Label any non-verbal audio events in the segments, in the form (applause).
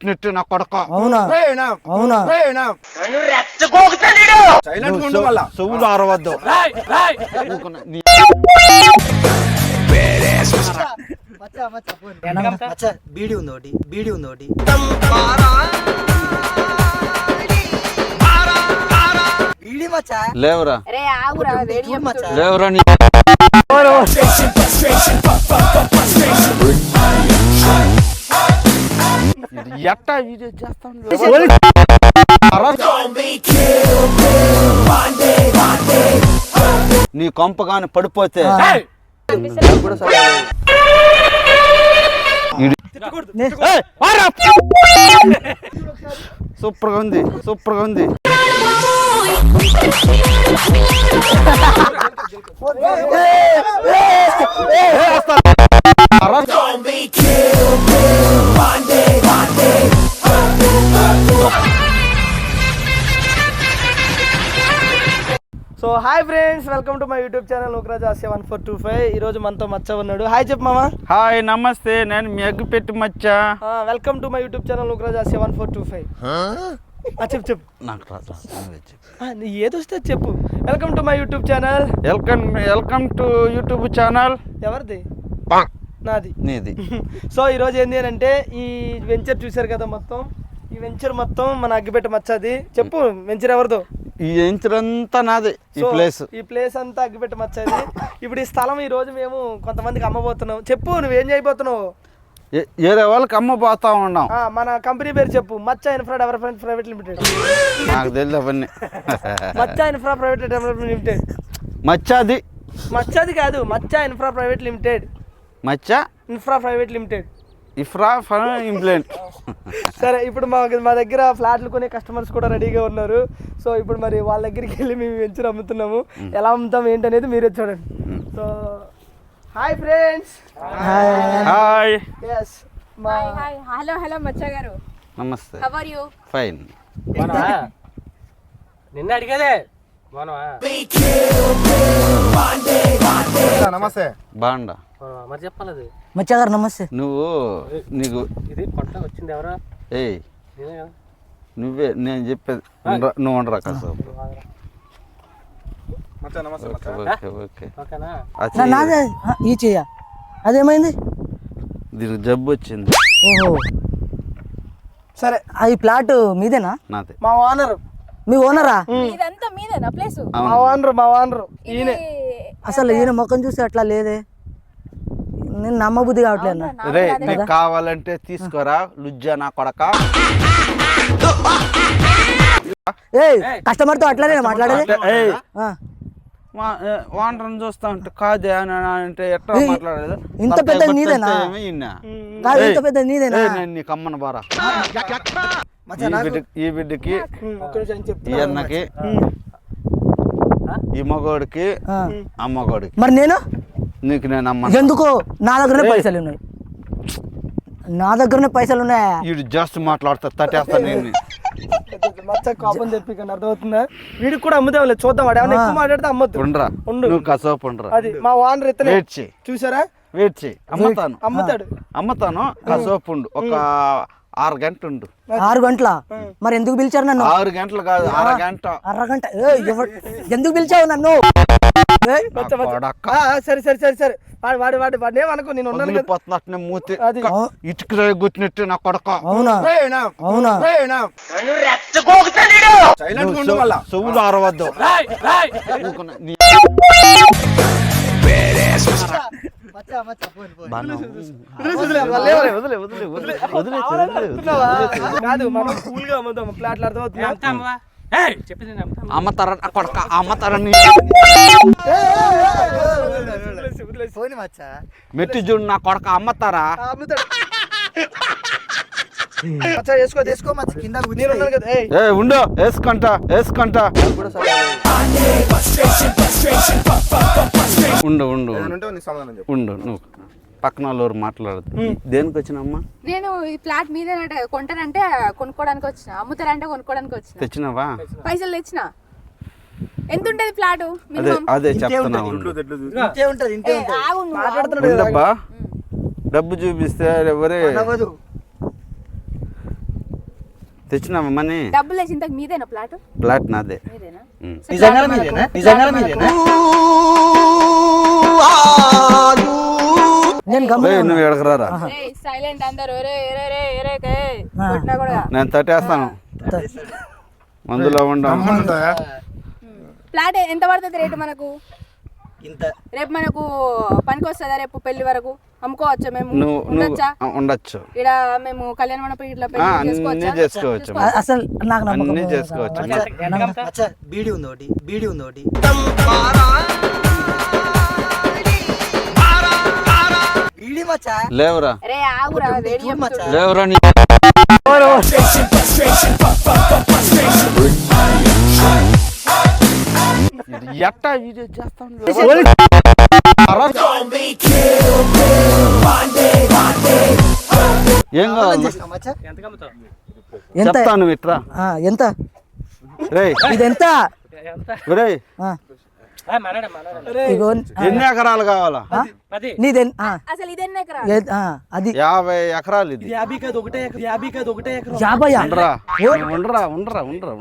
గుచ్చినట్టు నా కొడక. అవునా? అవునా? చెవులు అరవద్దు బీడి ఉంది ఒకటి బీడి ఉంది ఒకటి బీడి మచ్చా. లేవురా లేవురా ఎట్టా వీడియో చేస్తాను నీ కొంపగాని పడిపోతే సూపర్గా ఉంది సూపర్గా ఉంది so hi friends welcome to my YouTube channel Lokraj Asia one four two five ఈ రోజు మనతో మచ్చ ఉన్నాడు. హాయ్ చెప్పు మామా. హాయ్ నమస్తే నేను మీ ఎగ్గు పెట్టి మచ్చా welcome to my YouTube channel Lokraj Asia one four two five చెప్పు చెప్పు. నాకు రాదు నువ్వే చెప్పు. ఆ, నీ ఏదొస్తే చెప్పు. Welcome to my YouTube channel welcome welcome to YouTube channel ఎవరిది? నాది. నీది. (laughs) సో ఈరోజు ఏంటి అని అంటే ఈ వెంచర్ చూశారు కదా మొత్తం. ఈ వెంచర్ మొత్తం మన అగ్గిపెట్ట మచ్చది. చెప్పు వెంచర్ ఎవరిదో? ఈ ఎంచరంతా నాది ఈ ప్లేస్ ఈ ప్లేస్ అంతా అగ్గిపెట్ట మచ్చది. ఇప్పుడు ఈ స్థలం ఈ రోజు మేము కొంతమందికి అమ్మబోతున్నాం. చెప్పు నువ్వేం చేయబోతున్నావు? ఏ- వేరే వాళ్ళకి అమ్మ పోతా ఉన్నాం. ఆ, మన కంపెనీ పేరు చెప్పు. మచ్చ ఇన్ఫ్రా డెవలప్మెంట్ ప్రైవేట్ లిమిటెడ్. నాకు తెలియదు అవన్నీ. (laughs) Maccha infra private development limited. మచ్చాది. మచ్చది కాదు Maccha infra private limited. Maccha? Infra private limited. Infra for implant. సరే ఇప్పుడు మా మా దగ్గర ఫ్లాట్లు కొనే కస్టమర్స్ కూడా రెడీగా ఉన్నారు. సో ఇప్పుడు మరి వాళ్ళ దగ్గరికి వెళ్ళి మేము వెంచర్ అమ్ముతున్నాము ఎలా అమ్ముతాం ఏంటనేది మీరే చూడండి. So hi friends. Hi. Yes మా hi hi hello hello Maccha గారు. నమస్తే. హవ్ ఆర్ యు ఫైన్ నిన్న అడిగేదే. మనవా నమస్తే బాండా మనవా మరి చెప్పాలి మచ్చా గారు నమస్తే. నువ్వు నీకు ఇది పంట వచ్చింది ఎవరా? ఏయ్. నువ్వే నేను చెప్పేది. నువ్వు ఉండరా కాసేపు. మచ్చా నమస్తే ఓకే ఓకే ఓకే. ఓకేనా? అది నా- నాదే. ఈ చెయ్య. అదేమైంది? దీనికి జబ్బు వచ్చింది. ఓహో. సరే ఆ, ఈ ప్లాట్ మీదేనా? నాదే. మా ఓనర్. మీ ఓనరా? ఇదంతా మీదేనా ప్లేస్? మా ఓనర్ మా ఓనర్. ఈయనే. అసలు ఈయన ముఖం చూసి అట్లా లేదే. నేను నమ్మబుద్ధి కావట్లేదు. రే నీకు కావాలంటే తీసుకోరా లుజ్జా నా కొడక. ఏయ్ కస్టమర్తో అట్లానే మాట్లాడేది? ఏయ్, ఆ, చూస్తా ఉంటే కాదే అని అంటే ఎట్లా ఏయ్, మాట్లాడలేదు ఇంత తలకాయ పెద్ద బొట్టు నీదేనా? ఏమి? కాదు ఇంత ఏయ్, పెద్ద నీదేనా? ఏయ్, నేను నీకు అమ్మను బారా. ఈ బిడ్డ ఈ బిడ్డకి ఈ అన్నకి ఈ మగోడికి ఆ. ఆ మగోడికి. మరి నేను? నీకు నేను అమ్మ ఎందుకు? నా దగ్గరనే పైసలు ఉన్నాయి నా దగ్గరనే పైసలు ఉన్నాయా వీడు జస్ట్ మాట్లాడతా తట్టేస్తా (laughs) నేను. మచ్చ కోపం తెప్పికండి అర్థమవుతుందా? వీడికి కూడా చూద్దాం వాడు ఏమైనా ఎక్కువ మాట్లాడితే అమ్మద్దు. ఉండరా. ఉండు. నువ్వు కసోపు ఉండరా అది మా ఓనర్ ఇతనే వెయిట్ చేయి. చూసారా? వెయిట్ చేయి. అమ్ముతాను. అమ్ముతాడు. అమ్ముతాను. కసోపు ఉండు ఒక ఆరు గంట ఉండు. ఆరు గంటల? మరి ఎందుకు పిలిచారు నన్ను? ఆరు గంటలు కాదు అరగంట. అరగంట. ఎందుకు పిలిచావు నన్ను? సరే సరే సరే సరే వాడు వాడు వాడు వాడు ఏమనుకో నేను ఉన్నాను మూతి అది. ఇటుక గుచ్చినట్టు నా కొడక అవునా అవునా సైలెంట్ ఉండు మళ్ళా చెవులు అరవద్దు ఊరుకున్న నీ- బాను. వదిలే, వదిలే, వదిలే, వదిలే, వదిలే, వదిలే, వదిలే, అనుకున్నావా? కాదు మనం కూల్గా అమ్ముదాం ఫ్లాట్లు అర్థమవుతుందా అమ్మతార కొడక వదిలేసి. మెట్టి చూడు నా కొడక అమ్మతారా ఉండు వేసుకుంటా వేసుకుంటా. ఉండు ఉండు ఉండు నువ్వు. పక్కన వాళ్ళు మాట్లాడదు దేనికి వచ్చినమ్మా నేను ఈ ఫ్లాట్ మీదేనట కొంటానంటే కొనుక్కోడానికి వచ్చిన. అమ్ముతారంటే కొనుక్కోడానికి వచ్చిన. తెచ్చినావా? పైసలు తెచ్చిన. ఎంత ఉంటది ఫ్లాట్ అదే అదే చెప్తున్నా డబ్బు చూపిస్తే ఎవరే? తెచ్చినామా మనీ? డబ్బులు వేసి ఇంతకు మీదేనా ప్లాట్ ప్లాట్ నాదే. మీదేనా. సో ప్లాట్ మనకు- నేను నువ్వు ఎడకరారా? సైలెంట్ అందరు నేను తట్టేస్తాను. మందులో ఉండం. ప్లాట్ ఎంత పడుతుంది రేటు మనకు? రేపు మనకు పనికి వస్తుందా రేపు పెళ్ళి వరకు? అమ్ముకోవచ్చా మేము? ఉండొచ్చా? ఉండొచ్చు. ఇక్కడ మేము కళ్యాణ మండపం ఇట్లా అన్నీ చేసుకోవచ్చా? అసలు నాకు నమ్మకం అన్నీ లేదు. చేసుకోవచ్చు. అచ్చా బీడీ ఉంది ఒకటి బీడీ ఉంది ఒకటి. లేవురా. నీ ఎట్టా వీడియో చేస్తాను ఏం కావాలి ఎంత చెప్తాను ఇట్రా. ఆ, ఎంత? రే ఇది ఎంత ఎన్ని ఎకరాలు కావాలా? అది నీది అసలు ఇదెన్ని ఎకరా అది. యాభై ఎకరాలు ఇది. యాభీ కాదు ఒకటే ఎకరం యాభీ కాదు ఒకటే ఎకరం. యాభై ఉండరా? ఉండరా? ఉండరా? ఉండరా?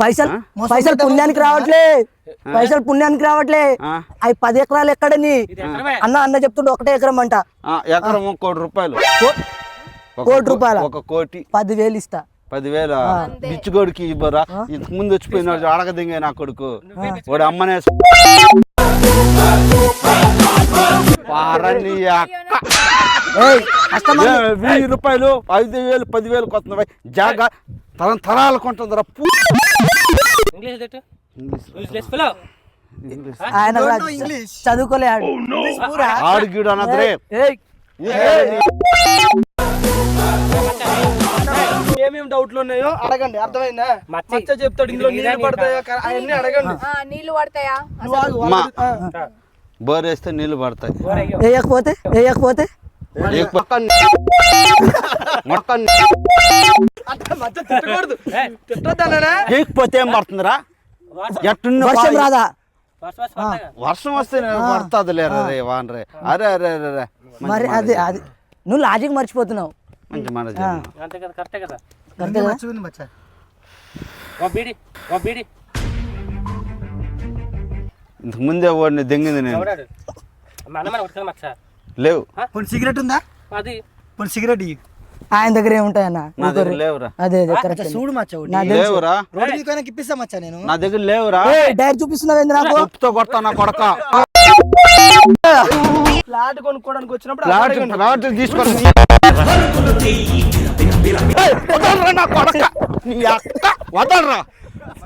పైసలు పైసలు పుణ్యానికి రావట్లే. పైసలు పుణ్యానికి రావట్లే. ఆ, అవి పది ఎకరాలు ఎక్కడని? అన్న అన్న చెప్తుండే ఒకటే ఎకరం అంట. ఆ, ఎకరం కోటి రూపాయలు. కోటి రూపాయల? ఒక కోటి. పదివేలు ఇస్తా. పదివేల బిచ్చుగోడికి ఇవ్వరా? ఇంతకు ముందు వచ్చిపోయినాడు అడగదింగే నా కొడుకు. వాడు అమ్మనే వెయ్యి రూపాయలు ఐదు వేలు పదివేలు కొత్త జాగా తరం తరాలు కొంటుందిరా ఇంగ్లీష్ చదువుకోలే ఆడు. ఆడు గీడు అన్నదిరే ఏయ్. ఏమేమి డౌట్లు ఉన్నాయో అడగండి. అర్థమైందా? మచ్చ చెప్తాడు. ఇందులో నీళ్ళు పడతాయా? అవన్నీ అడగండి. ఆ, నీళ్ళు పడతాయా. బోర్ వేస్తే నీళ్ళు పడతాయి. వేయకపోతే? వేయకపోతే? ఏం. పడుతుందిరా? ఎట్టున్న వర్షం రాదా? వర్ష వస్తే పడుతుంది లేరా రే వాన్ రే. అరే అరే అరే మరి అది. అది. నువ్వు లాజిక్ మర్చిపోతున్నావు. మంచి మాట చెప్పు. అంతే కదా కరెక్టే కదా. అంతే కదా? చూడండి మచ్చా. ఓ బీడి ఓ బీడి. ఇంతకు ముందే వాడిని దెంగింది నేను. ఎవడాడు మన మన ఉడకదు మచ్చ. లేవు. కొన్ని సిగరెట్ ఉందా? అది. కొన్ని సిగరెట్. ఆయన దగ్గర ఏముంటాయన్న నా దగ్గర లేవురా. అదే అదే కరెక్ట్ మచ్చా చూడు మచ్చా నా తెలుసు. లేవురా. రోడ్డు మీదకైనా ఇప్పిస్తా మచ్చా నేను. నా దగ్గర లేవురా. చూపిస్తున్నావు ఏంది నాకు ఉప్పుతో కొడతా నా కొడక. ఫ్లాట్ కొనుక్కోవడానికి వచ్చినప్పుడు ప్లాట్ అడగండి. ప్లాట్ తీసుకొని వదలరా నా కొడక. నీ అక్క. వదలరా.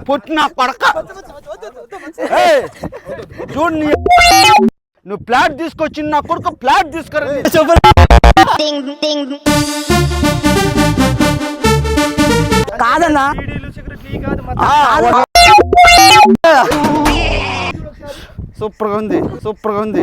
పుట్టిన కొడక. చూడు నీ నువ్వు ప్లాట్ తీసుకొచ్చి నా కొడుకు ప్లాట్ తీసుకురా కాదన్నా. బీడీలు సిగరెట్లు ఇవి కాదు మచ్చ. సూపర్గా ఉంది సూపర్గా ఉంది.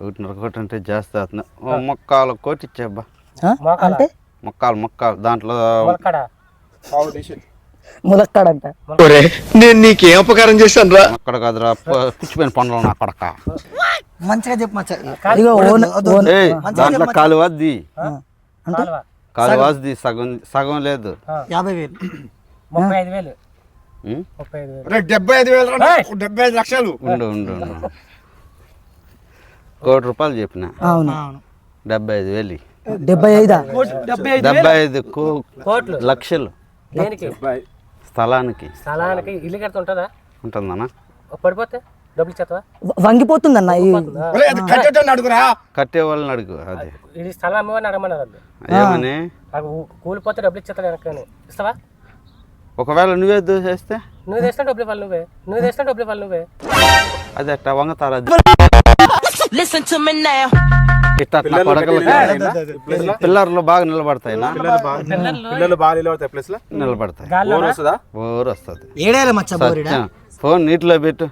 ఒకటిన్నర కోటి అంటే జాస్తి అవుతుంది ఓ మొక్కాలు కోటి ఇచ్చేబ్బా ఆ? అంటే? మొక్కాలు మొక్కాలు. దాంట్లో నేను నీకేం అపకారం చేశాను రా అక్కడ కాదురా ప- పుచ్చిపోయిన పండ్లు నా కొడక. మంచిగా చెప్పు మచ్చా. ఇగో ఓన్ ఓన్ ఏయ్ దాంట్లో కాలువద్ది అంటే? కాలువ. కాలువద్ది సగం. సగం లేదు. యాభై వేలు. ముప్పై ఐదు వేలు. ఉం? ముప్పై ఐదు వేలు. రే డెబ్బై ఐదు వేలు డెబ్బై ఐదు లక్షలు. ఉండు ఉండు ఉండు. కోటి రూపాయలు చెప్పిన. అవును. అవును. డెబ్బై ఐదు వేలు డెబ్బై ఐదా డెబ్బై ఐదు కోట్లు. లక్షలు. దేనికి? స్థలానికి. స్థలానికి. ఇల్లు కడితే ఉంటుందా? ఉంటుందన్నా పడిపోతే డబ్బులు ఇచ్చేస్తావా వంగిపోతుందన్న కట్టే వాళ్ళని అడుగు అది. ఇది స్థలం అమ్మేవాడిని అడగమన్నారు వాళ్ళు ఏమని? కూలిపోతే డబ్బులు ఇచ్చేస్తాడు వెనకని ఇస్తావా? ఒకవేళ నువ్వే దూసేస్తే? నువ్వు తెచ్చినా డబ్బులు ఇవ్వాలి నువ్వే. నువ్వు తెచ్చినా డబ్బులు ఇవ్వాలి నువ్వే. అది అట్ట వంగతారు? Listen to me now. ఇట్లా అట్లా పిల్లర్లు బాగా నిలబడతాయినా పిల్లలు బాగా నిలబడతాయి. ప్లేస్లో నిలబడతాయి గాల్లో వస్తుందా? ఊరు వస్తుంది. ఏడేలా మచ్చ బోరిడా సత్యం. ఫోన్ నీటిలో పెట్టు.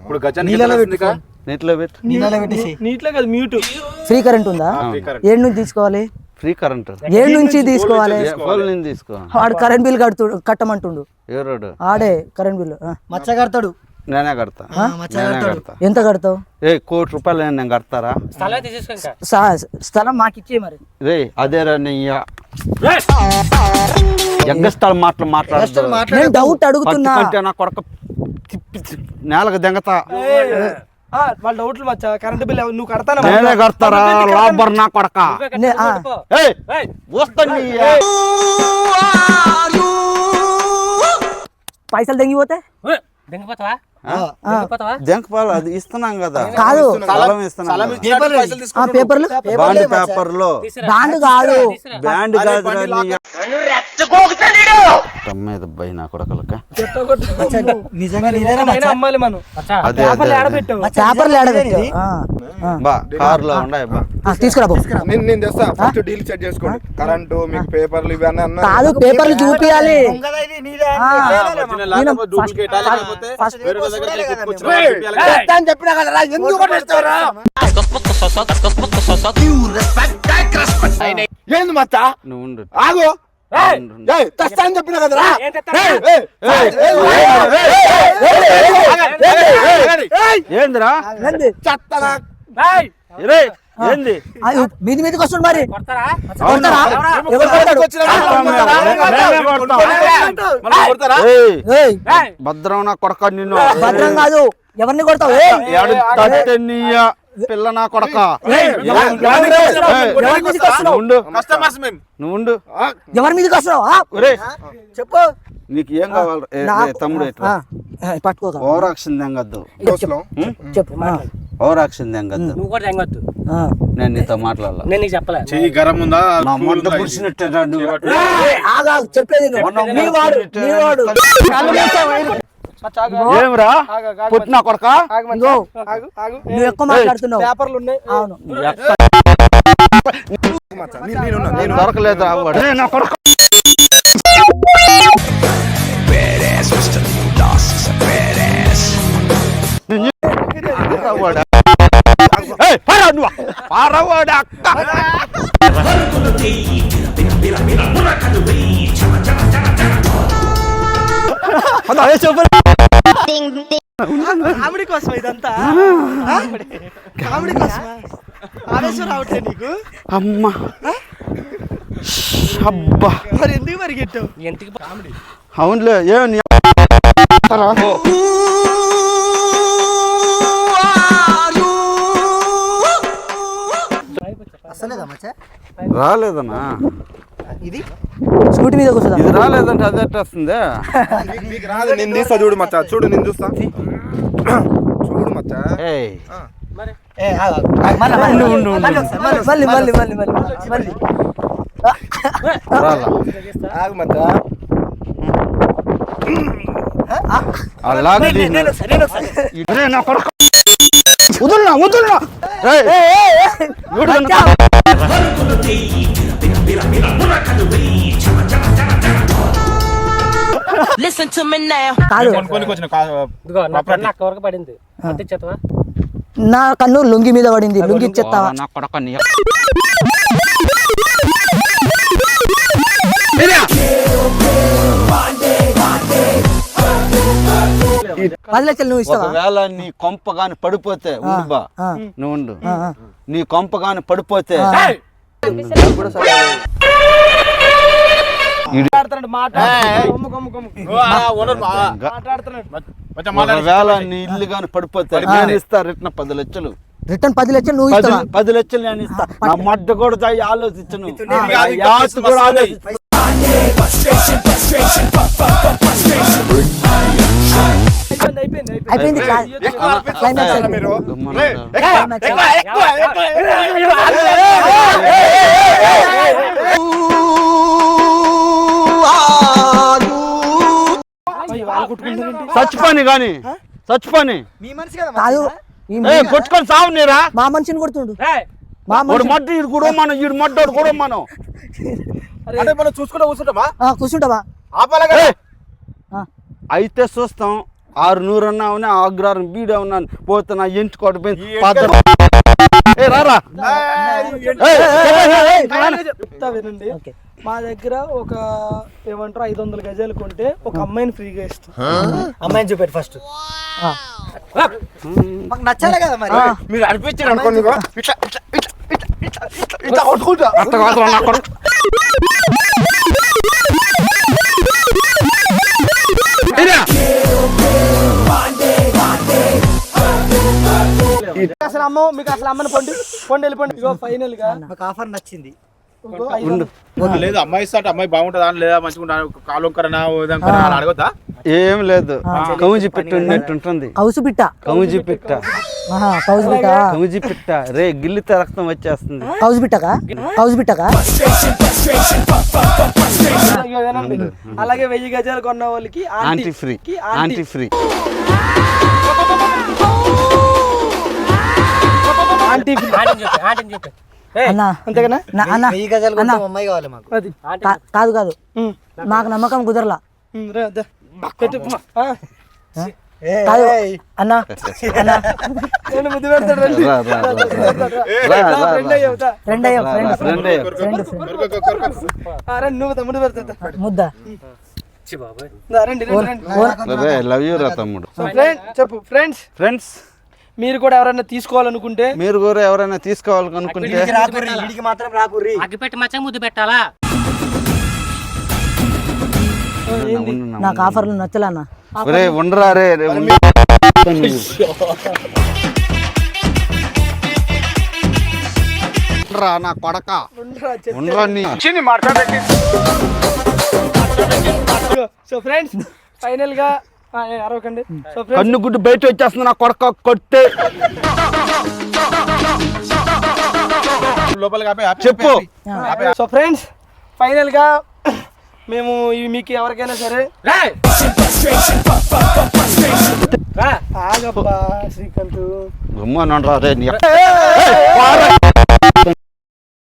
ఇప్పుడు గజానికి నీళ్ళలో ఎంత వస్తుంది పెట్టుకో. నీటిలో పెట్టు. నీళ్ళలో పెట్టేసి నీట్లో కదా మ్యూట్. ఫ్రీ కరెంట్ ఉందా? ఏడు నుంచి తీసుకోవాలి? Free current. ఏడు నుంచి తీసుకోవాలి. ఫోన్ నుంచి తీసుకో. వాడు కరెంట్ బిల్ కడుతు కట్టమంటుండు. ఎవరోడు? ఆడే కరెంట్ బిల్ మచ్చ కడతాడు. నేనే కడతా. నేనే కడతా. ఎంత కడతావు? ఏ కోటి రూపాయలు నేను కడతారా? స్థలం స- మాకు ఇచ్చే మరి. రే అదే రా నీ ఎగ్గస్థలం మాటలు మాట్లాడుతూ నేను డౌట్ అడుగుతున్నా. పట్టుకుంటే నా కొడక తిప్పి తిప్పి నేలకు దెంగతా. వాళ్ళ డౌట్లు మచ్చా కరెంట్ బిల్ నువ్వు కడతానా నేనే కడతారా? లాబర్ నా కొడక. నే- ఆ, ఏయ్. వస్తాను నీ పైసలు తెంగిపోతే దింగిపోతావా? దెంగపాలు అది ఇస్తున్నాం కదా. కాదు. స్థలం ఇస్తున్నాం కదా. ఆ పేపర్లు? బాండ్ పేపర్లో. బాండ్ కాదు. బ్యాండ్ కాదురా నీ తమ్మేద బై నా కొడకలక. తీసుకురా బాబు నేను నేను తెస్తా. ఫస్ట్ డీల్ సెట్ చేసుకోండి. కరెంటు మీకు పేపర్లు ఇవన్నీ అన్నా కాదు పేపర్లు చూపియాలి. దొంగదా ఇది నీదే. ఆ. నీదేనా? ఫస్ట్ చెప్పినా కదరా ఎందుకు ఏంది ఉండు ఆగు ఏయ్, తెస్తా అని చెప్పినా కదరా ఏం తెస్తారా? ఏయ్, ఏయ్, ఏయ్, ఏయ్, ఏయ్, ఏయ్, ఏందిరా ఏంది? ఏంది? మీది మీదకి వస్తుంది మరి! భద్రం నా కొడక నిన్ను. భద్రం కాదు. ఎవరిని కొడతావు? పిల్ల నా కొడక నువ్వు కస్టమర్స్ మేము ఎవరి మీదకి వస్తున్నావు చెప్పు నీకు ఏం కావాలి తమ్ముడు పట్టుకోక ఓవర్ యాక్షన్ తెంగద్దు. చెప్పు ఓవర్ యాక్షన్ తెంగద్దు నువ్వు కూడా తెంగొద్దు ఆ. నేను నీతో మాట్లాడాల నేను నీకు చెప్పలే చెయ్యి గరం ఉందా నా పుడిచినట్టే చెప్పేది ఏమిరా? పుట్టిన కొడక? ఎక్కువ మాట్లాడుతున్నావు. పేపర్లు ఉన్నాయి. అవును. దొరకలేదు పారవాడా? పారవాడా అదా, ఏ చెప్పు. కామెడీ కోసం ఇదంతా కామెడీ కోసమా? ఆవేశం రావట్లే నీకు? అమ్మా. అబ్బా. మరి ఎందుకు పరిగెట్టావు? ఎంతకి అవునులే ఏ నీ రాలేదన్నా. స్కూటీ మీద కూర్చోదా. ఇది రాలేదంటే అది ఎట్ట వస్తుంది? మీకు రాదు నేను తీస్తా చూడు మచ్చా. చూడు నేను చూస్తా. చూడు మచ్చా. ఏయ్. మళ్ళా, మళ్ళీ, ఉండు, ఉండు, ఉండు. మళ్ళీ ఆగు మచ్చా. ఇదే నా కొడుకు. వదులునా వదులునా ఏయ్? Listen to me now. కాదు. ఇదిగో నా వరకు పడింది. అంతే చేతవా? నా కన్ను లుంగి మీద పడింది. లుంగి ఇచ్చేస్తావా నా కొడక నీ పది లక్షలు నువ్వు ఇస్తావా? ఒకవేళ నీ కొంప గాని పడిపోతే ఉండుబా ఆ. నువ్వు ఉండు. నీ కొంప గాని పడిపోతే కొమ్ము మాట్లాడుతున్నాడు ఒకవేళ నీ ఇల్లు గాని పడిపోతే నేను ఇస్తా రిటర్న్ పది లక్షలు రిటర్న్ పది లక్షలు నువ్వు పది ఇస్తావా పది లక్షలు నేను ఇస్తా నా మడ్డ కూడా ఆలోచించను కూడా ఆలోచించను అయిపోయింది క్లైమాక్స్ చచ్చిపోని గాని చచ్చిపోని మీ మనిషి కదా కాదు ఈ ఏ కొట్టుకొని సావు నీరా మా మనిషిని కొడుతుండు! మా వాడు మనిషి మడ్డ ఈడు కూడా మనం ఈడు మడ్డోడు కూడా మనం అంటే మనం చూసుకుంటా కూర్చుంటామా ఆ, కూర్చుంటావా ఆపాలగా! ఆ, అయితే చూస్తాం ఆరు నూరు అన్నా ఉన్నా ఆగ్రారం బీడే ఉన్నాను పోతున్నా ఎంచుకోవడం పోయింది ఈ పాత ఏ రారా ఏయ్, ఏయ్, ఏయ్, ఏయ్, రారా. చెప్తా వినండి ఓకే మా దగ్గర ఒక ఏమంటారు ఐదు వందల గజాలు కొంటే ఒక అమ్మాయిని ఫ్రీగా ఇస్తాం. అమ్మాయిని చూపెట్టు ఫస్ట్ మాకు నచ్చాలి కదా మరి. మీరు అనిపించారు అనుకోండి. ఇట్లా ఇట్లా ఇట్లా ఇట్లా ఇట్లా ఇట్లా కొట్టుకుంటా. అసలు అమ్మ మీకు అసలు అమ్మని పండి పండి వెళ్ళిపోండి ఇగో ఫైనల్గా మాకు ఆఫర్ నచ్చింది. లేదు అమ్మాయి ఇస్తా అమ్మాయి బాగుంటుందా లేదా మంచిగా ఉంటుందా? కాలు వంకరనా ఓదంకరనా అని అడగొద్దా? ఏం లేదు. కౌజి పిట్ట ఉన్నట్టు ఉంటుంది కౌసు పిట్ట. కౌజి పిట్ట. కౌసు పిట్ట. కౌజి పిట్ట. రే గిల్లితే రక్తం వచ్చేస్తుంది. కౌసు పిట్టకా? ఇగో వినండి. అలాగే వెయ్యి గజాలు కొన్న వాళ్ళకి aunty. Free. Aunty. Free. Aunty free. ఆంటీని చెప్పి ఆంటీని చెప్పి. అన్న అంతేగానా? నా- అన్న వెయ్యి గజాలు కొంటే అమ్మాయి కావాలి మాకు. అది. కా- కాదు కాదు. ఉమ్. నాకు నమ్మకం కుదరలా. అన్న నేను ముద్దు పెడతాడు రండి. నువ్వు తమ్ముడు పెడతా ముద్ద. చి బాబాయ్. దా, రండి రండి, రండి. రే లవ్ యూ రా తమ్ముడు. సో ఫ్రెండ్ చెప్పు ఫ్రెండ్స్ ఫ్రెండ్స్ మీరు కూడా ఎవరైనా తీసుకోవాలనుకుంటే మీరు కూడా ఎవరైనా తీసుకోవాలనుకుంటే వీడికి రాకుర్రి. వీడికి మాత్రం రాకుర్రి. అగ్గిపెట్టి మచ్చ ముద్దు పెట్టాలా? ఉండు నా నాకు ఆఫర్లు నచ్చలే అన్న? ఒరే ఉండరా రే రే, ఉండు. ఉండరా నా కొడక? ఉండరా నీ? సో ఫ్రెండ్స్ ఫైనల్గా అరవకండి సో ఫ్రెండ్స్ కన్ను గుడ్డు బయట వచ్చేస్తుంది నా కొడక ఆపే, చెప్పు. సో ఫ్రెండ్స్ ఫైనల్గా మేము ఇవి మీకు ఎవరికైనా సరే. ఆగబ్బా శ్రీకాంత్ రే నీ